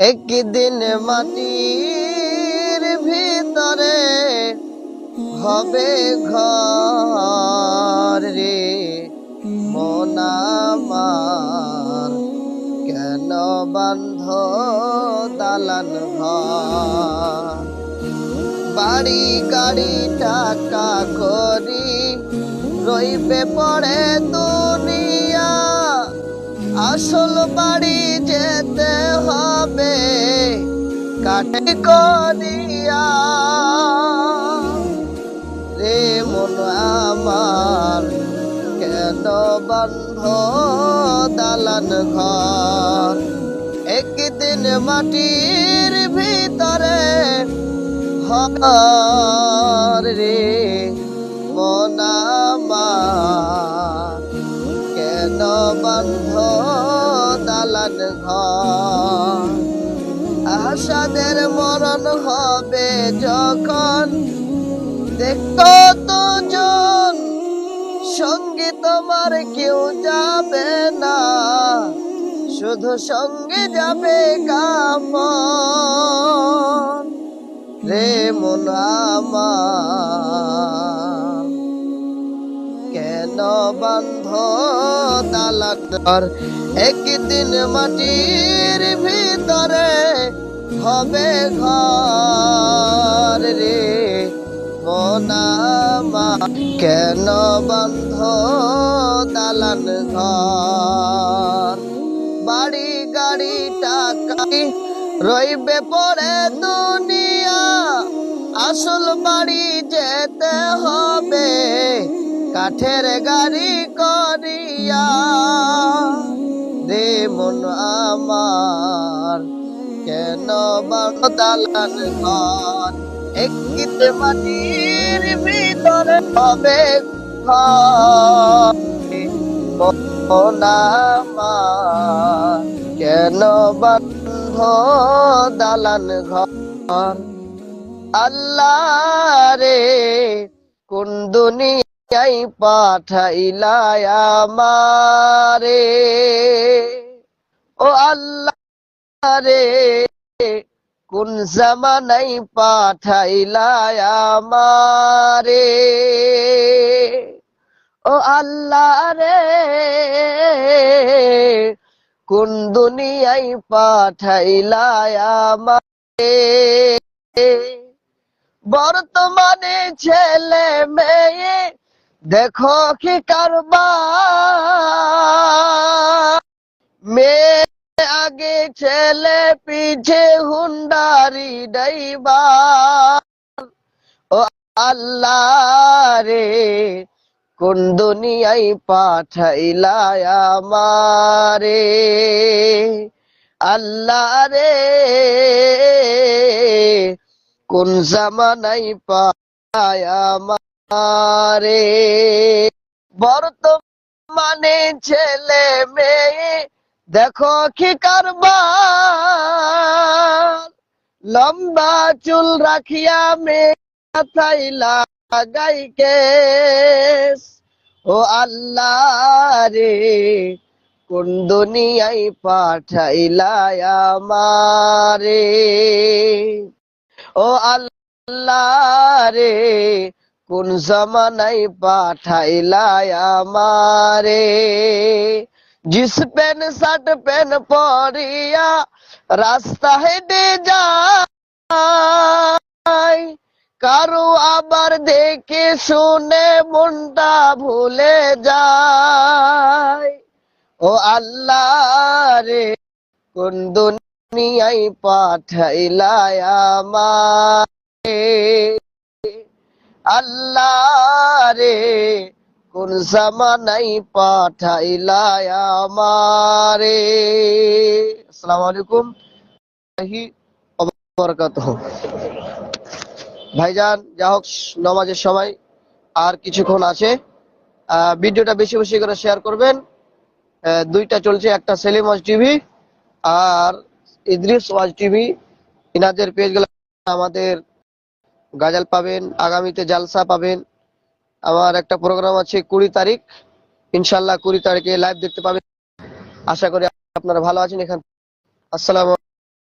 একদিন মাটির ভিতরে হবে ঘর রে। মনামার কেন বান্ধ দালান বাড়ি গাড়ি টাকা করি, রইবে পড়ে দুনিয়া। আসল বাড়ি যেতে হবে কাটে করিয়া রে মন আমার কেন বন্ধ দালান ঘর? একদিন মাটির ভিতরে ঘর রে মন আমার কেন বন্ধ দালান ঘর? আশাদের মরণ হবে যখন দেখতো দুজন। সঙ্গে তোমার কেউ যাবে না, শুধু সঙ্গে যাবে কাপন রে মন আমার, কেন বন্ধ তালাকর একদিন মাটির ভিতরে হবে ঘর রে। মনামা কেন বন্ধ দালান ঘর? বাড়ি, গাড়ি, টাকা রইবে পড়ে দুনিয়া? আসল বাড়ি যেতে হবে, কাঠের গাড়ি করিয়া। রে মন আমার কেন বন্ধ দালান ঘর। আল্লাহ রে কোন দুনিয়ায় পাঠাইলাই আমারে? ও আল্লাহ রে কোন জামানাই পাঠাইলাই আমারে? ও আল্লাহ রে, কোন দুনিয়ায় পাঠাইলাই আমারে? বর্তমানে ছেলে মেয়ে, দেখো কি কারবার? মেয়ে আগে ছেলে পিছে হুন্ডারি ডাইবার ও আল্লাহ রে, কোন দুনিয়ায় পাঠাইলাই আমারে? আল্লাহ রে, কোন জামানাই পায় আমারে? বর্তমানে ছেলে মেয়ে দেখো কি কারবার, লম্বা চুল রাখিয়া মাথায় লাগাই কেস ও আল্লাহ রে, কোন দুনিয়ায় পাঠাইলাই আমারে? ও আল্লাহ রে, কোন জমানায় পাঠাইলাই আমারে? জিস পেন শার্ট পেন পরিয়া রাস্তা হেঁটে যায় কারও আবার দেখে শুনে মনটা ভুলে যায় ও আল্লাহ রে কোন দুনিয়ায় পাঠাইলাই আমারে আল্লাহ রে কোন জামানাই পাঠাইলাই আমারে। আসসালামু আলাইকুম। বারাকাতুহু ভাইজান, যা হোক, নামাজের সময় আর কিছুক্ষণ আছে। ভিডিওটা বেশি বেশি করে শেয়ার করবেন। দুইটা চলছে, একটা সেলিম ওয়াজ টিভি আর ইদ্রিস ওয়াজ টিভি। ইনাদের পেজগুলো আমাদের গাজাল পাবেন, আগামীতে জালসা পাবেন। আমার একটা প্রোগ্রাম আছে কুড়ি তারিখ। ইনশাল্লাহ কুড়ি তারিখে লাইভ দেখতে পাবেন। আশা করি আপনারা ভালো আছেন এখান আসসালাম